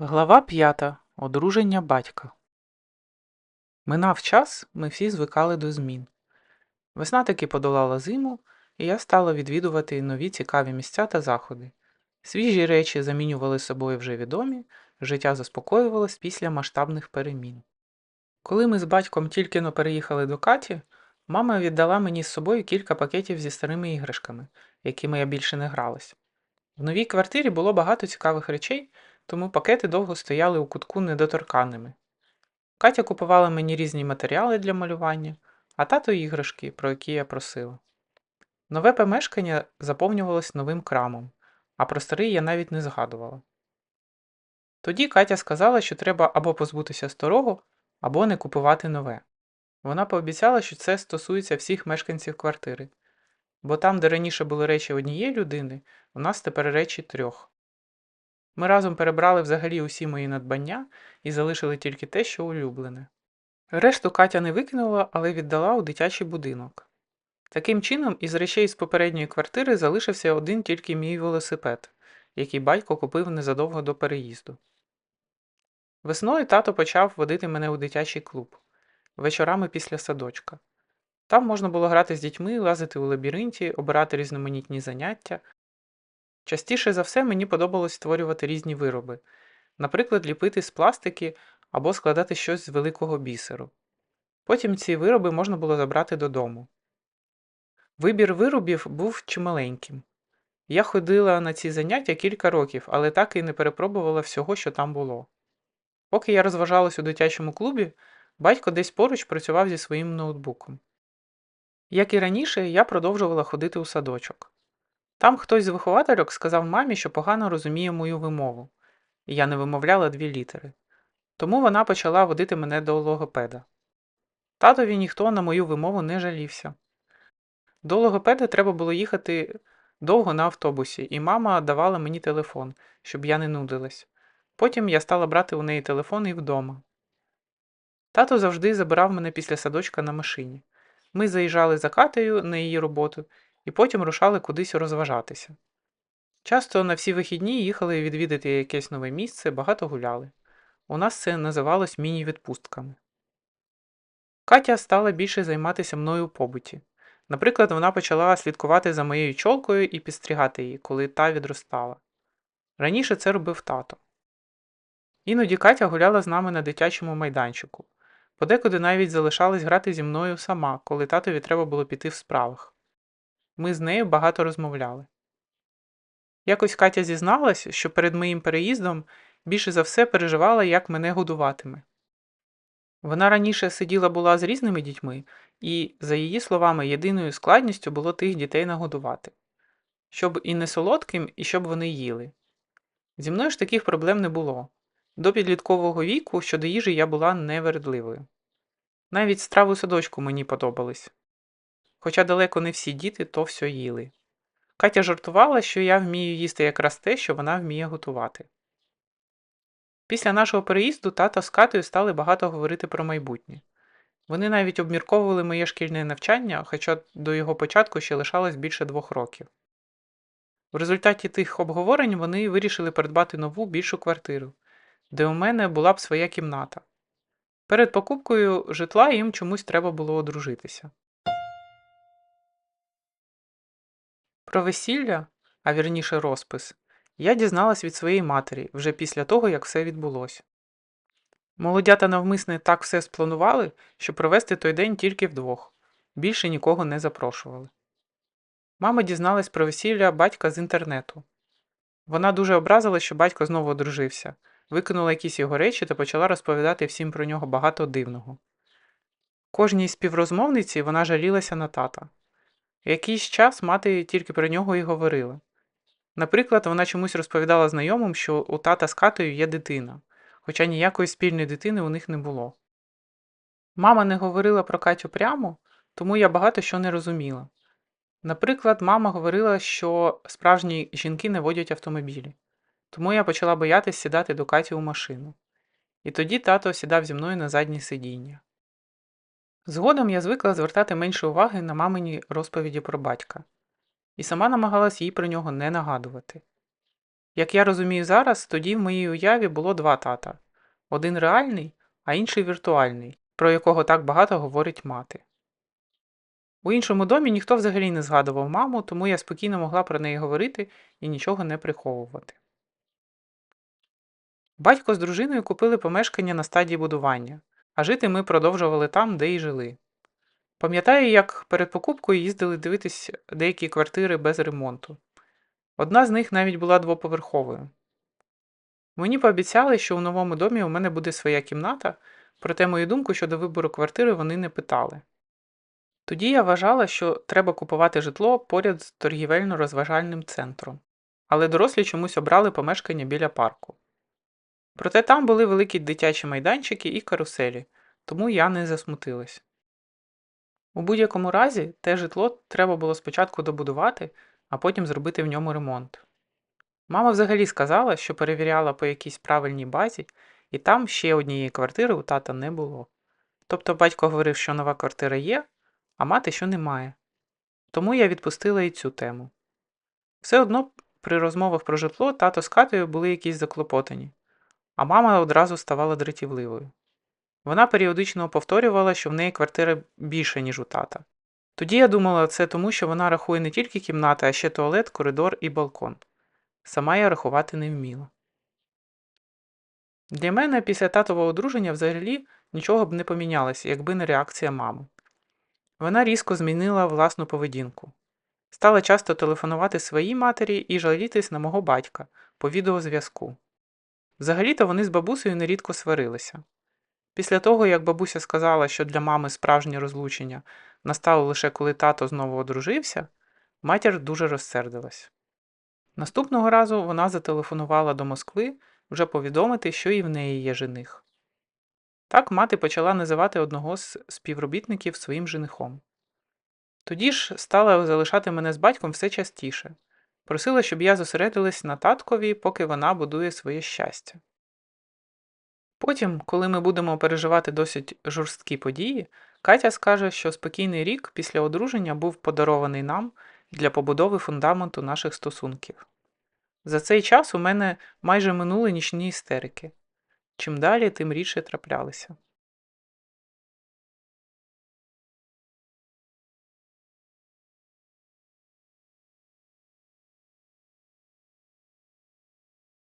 Глава п'ята. Одруження батька. Минав час, ми всі звикали до змін. Весна таки подолала зиму, і я стала відвідувати нові цікаві місця та заходи. Свіжі речі замінювали собою вже відомі, життя заспокоювалось після масштабних перемін. Коли ми з батьком тільки но переїхали до Каті, мама віддала мені з собою кілька пакетів зі старими іграшками, якими я більше не гралась. В новій квартирі було багато цікавих речей, тому пакети довго стояли у кутку недоторканими. Катя купувала мені різні матеріали для малювання, а тато іграшки, про які я просила. Нове помешкання заповнювалось новим крамом, а про старий я навіть не згадувала. Тоді Катя сказала, що треба або позбутися старого, або не купувати нове. Вона пообіцяла, що це стосується всіх мешканців квартири, бо там, де раніше були речі однієї людини, у нас тепер речі трьох. Ми разом перебрали взагалі усі мої надбання і залишили тільки те, що улюблене. Решту Катя не викинула, але віддала у дитячий будинок. Таким чином, із речей з попередньої квартири залишився один тільки мій велосипед, який батько купив незадовго до переїзду. Весною тато почав водити мене у дитячий клуб вечорами після садочка. Там можна було грати з дітьми, лазити у лабіринті, обирати різноманітні заняття. Частіше за все мені подобалось створювати різні вироби, наприклад, ліпити з пластики або складати щось з великого бісеру. Потім ці вироби можна було забрати додому. Вибір виробів був чималеньким. Я ходила на ці заняття кілька років, але так і не перепробувала всього, що там було. Поки я розважалась у дитячому клубі, батько десь поруч працював зі своїм ноутбуком. Як і раніше, я продовжувала ходити у садочок. Там хтось з виховательок сказав мамі, що погано розуміє мою вимову, і я не вимовляла дві літери. Тому вона почала водити мене до логопеда. Татові ніхто на мою вимову не жалівся. До логопеда треба було їхати довго на автобусі, і мама давала мені телефон, щоб я не нудилась. Потім я стала брати у неї телефон і вдома. Тато завжди забирав мене після садочка на машині. Ми заїжджали за Катею на її роботу і потім рушали кудись розважатися. Часто на всі вихідні їхали відвідати якесь нове місце, багато гуляли. У нас це називалось міні-відпустками. Катя стала більше займатися мною у побуті. Наприклад, вона почала слідкувати за моєю чолкою і підстрігати її, коли та відростала. Раніше це робив тато. Іноді Катя гуляла з нами на дитячому майданчику, подекуди навіть залишалась грати зі мною сама, коли татові треба було піти в справах. Ми з нею багато розмовляли. Якось Катя зізналась, що перед моїм переїздом більше за все переживала, як мене годуватиме. Вона раніше сиділа була з різними дітьми, і, за її словами, єдиною складністю було тих дітей нагодувати, щоб і не солодким, і щоб вони їли. Зі мною ж таких проблем не було. До підліткового віку щодо їжі я була невередливою. Навіть страви садочку мені подобались. Хоча далеко не всі діти то все їли. Катя жартувала, що я вмію їсти якраз те, що вона вміє готувати. Після нашого переїзду тата з Катею стали багато говорити про майбутнє. Вони навіть обмірковували моє шкільне навчання, хоча до його початку ще лишалось більше двох років. В результаті тих обговорень вони вирішили придбати нову більшу квартиру, де у мене була б своя кімната. Перед покупкою житла їм чомусь треба було одружитися. Про весілля, а вірніше розпис, я дізналась від своєї матері вже після того, як все відбулося. Молодята навмисне так все спланували, що провести той день тільки вдвох, більше нікого не запрошували. Мама дізналась про весілля батька з інтернету. Вона дуже образила, що батько знову одружився, викинула якісь його речі та почала розповідати всім про нього багато дивного. Кожній співрозмовниці вона жалілася на тата. Якийсь час мати тільки про нього і говорила. Наприклад, вона чомусь розповідала знайомим, що у тата з Катою є дитина, хоча ніякої спільної дитини у них не було. Мама не говорила про Катю прямо, тому я багато що не розуміла. Наприклад, мама говорила, що справжні жінки не водять автомобілі, тому я почала боятись сідати до Каті у машину. І тоді тато сідав зі мною на заднє сидіння. Згодом я звикла звертати менше уваги на мамині розповіді про батька, і сама намагалась їй про нього не нагадувати. Як я розумію зараз, тоді в моїй уяві було два тата: один реальний, а інший віртуальний, про якого так багато говорить мати. У іншому домі ніхто взагалі не згадував маму, тому я спокійно могла про неї говорити і нічого не приховувати. Батько з дружиною купили помешкання на стадії будування, а жити ми продовжували там, де й жили. Пам'ятаю, як перед покупкою їздили дивитись деякі квартири без ремонту. Одна з них навіть була двоповерховою. Мені пообіцяли, що у новому домі у мене буде своя кімната, проте мою думку щодо вибору квартири вони не питали. Тоді я вважала, що треба купувати житло поряд з торгівельно-розважальним центром, але дорослі чомусь обрали помешкання біля парку. Проте там були великі дитячі майданчики і каруселі, тому я не засмутилась. У будь-якому разі, те житло треба було спочатку добудувати, а потім зробити в ньому ремонт. Мама взагалі сказала, що перевіряла по якійсь правильній базі, і там ще однієї квартири у тата не було. Тобто батько говорив, що нова квартира є, а мати що немає. Тому я відпустила і цю тему. Все одно при розмовах про житло тато з Катею були якісь заклопотані, а мама одразу ставала дратівливою. Вона періодично повторювала, що в неї квартира більше, ніж у тата. Тоді я думала, це тому, що вона рахує не тільки кімнати, а ще туалет, коридор і балкон. Сама я рахувати не вміла. Для мене після татового одруження взагалі нічого б не помінялося, якби не реакція мами. Вона різко змінила власну поведінку. Стала часто телефонувати своїй матері і жалітись на мого батька по відеозв'язку. Взагалі-то вони з бабусею нерідко сварилися. Після того, як бабуся сказала, що для мами справжнє розлучення настало лише коли тато знову одружився, матір дуже розсердилась. Наступного разу вона зателефонувала до Москви вже повідомити, що і в неї є жених. Так мати почала називати одного з співробітників своїм женихом. Тоді ж стала залишати мене з батьком все частіше, просила, щоб я зосередилась на таткові, поки вона будує своє щастя. Потім, коли ми будемо переживати досить жорсткі події, Катя скаже, що спокійний рік після одруження був подарований нам для побудови фундаменту наших стосунків. За цей час у мене майже минули нічні істерики. Чим далі, тим рідше траплялися.